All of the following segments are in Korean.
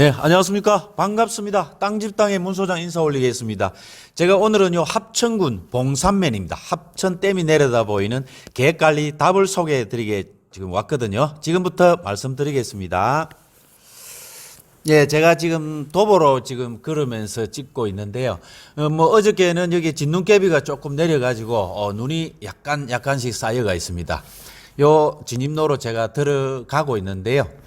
네, 안녕하십니까. 반갑습니다. 땅집 땅의 문소장 인사 올리겠습니다. 제가 오늘은요, 합천군 봉산면입니다. 합천댐이 내려다 보이는 계획관리 답을 소개해 드리게 지금 왔거든요. 지금부터 말씀드리겠습니다. 예, 제가 지금 도보로 지금 걸으면서 찍고 있는데요. 어, 뭐 어저께는 여기 진눈깨비가 조금 내려가지고 어, 눈이 약간 약간씩 쌓여가 있습니다. 요 진입로로 제가 들어가고 있는데요.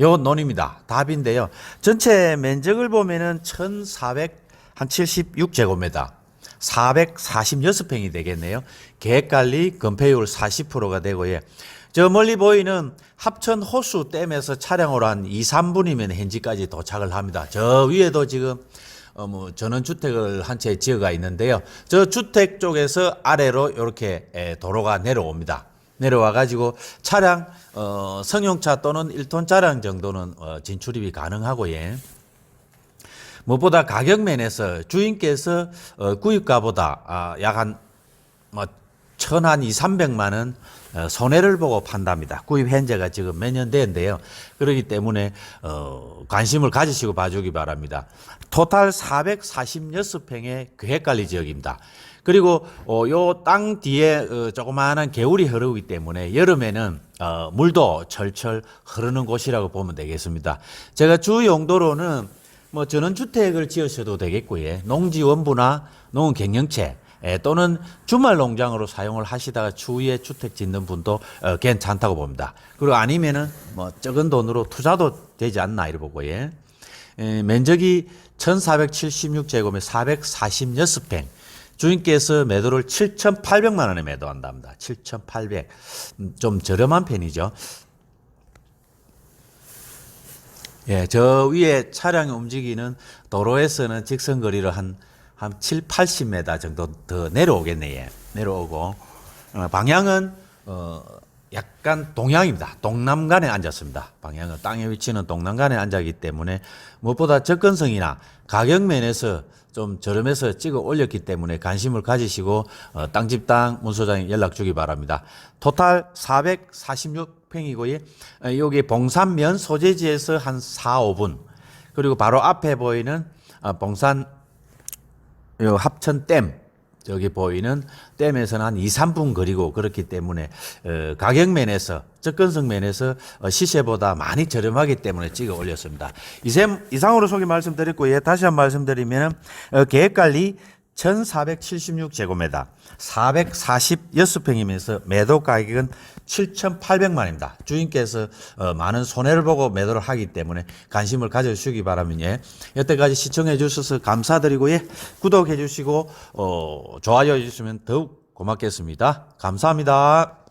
요 논입니다. 답인데요. 전체 면적을 보면은 1,476제곱미터. 446평이 되겠네요. 계획관리 건폐율 40%가 되고, 예. 저 멀리 보이는 합천 호수 댐에서 차량으로 한 2, 3분이면 현지까지 도착을 합니다. 저 위에도 지금 어, 뭐, 전원주택을 한 채 지어가 있는데요. 저 주택 쪽에서 아래로 이렇게 에, 도로가 내려옵니다. 내려와 가지고 차량 어, 승용차 또는 1톤 차량 정도는 어, 진출입이 가능하고 예. 무엇보다 가격 면에서 주인께서 어, 구입가보다 아, 약한 뭐 천한 2, 300만 원 어, 손해를 보고 판답니다. 구입 현재가 지금 몇년 됐는데요. 그렇기 때문에 어, 관심을 가지시고 봐주기 바랍니다. 토탈 446평의 계획관리 지역입니다. 그리고 어, 요땅 뒤에 어, 조그마한 개울이 흐르기 때문에 여름에는 어, 물도 철철 흐르는 곳이라고 보면 되겠습니다. 제가 주 용도로는 뭐 전원주택을 지으셔도 되겠고요. 농지원부나 농경영체 예, 또는 주말 농장으로 사용을 하시다가 추후에 주택 짓는 분도 어, 괜찮다고 봅니다. 그리고 아니면은 뭐 적은 돈으로 투자도 되지 않나 이러 보고 예. 예, 면적이 1476제곱에 446평. 주인께서 매도를 7,800만 원에 매도한답니다. 7,800. 음, 좀 저렴한 편이죠. 예, 저 위에 차량이 움직이는 도로에서는 직선 거리를 한, 한 7, 80m 정도 더 내려오겠네, 예. 내려오고, 어, 방향은, 어, 약간 동향입니다. 동남간에 앉았습니다. 방향은 땅의 위치는 동남간에 앉았기 때문에 무엇보다 접근성이나 가격 면에서 좀 저렴해서 찍어 올렸기 때문에 관심을 가지시고 어, 땅집 땅 문소장에 연락 주기 바랍니다. 토탈 446평이고요. 어, 여기 봉산면 소재지에서 한 4, 5분 그리고 바로 앞에 보이는 어, 봉산 요 합천 댐 저기 보이는 댐에서는 한 2, 3분 거리고 그렇기 때문에 어, 가격 면에서 접근성 면에서 어, 시세보다 많이 저렴하기 때문에 찍어 올렸습니다. 이셈 이상으로 소개 말씀드렸고 예, 다시 한번 말씀드리면 어, 계획관리 1476제곱미터 446평이면서 매도 가격은 7,800만 원입니다. 주인께서 어, 많은 손해를 보고 매도를 하기 때문에 관심을 가져주시기 바랍니다. 예. 여태까지 시청해 주셔서 감사드리고 예. 구독해 주시고 어, 좋아요 해 주시면 더욱 고맙겠습니다. 감사합니다.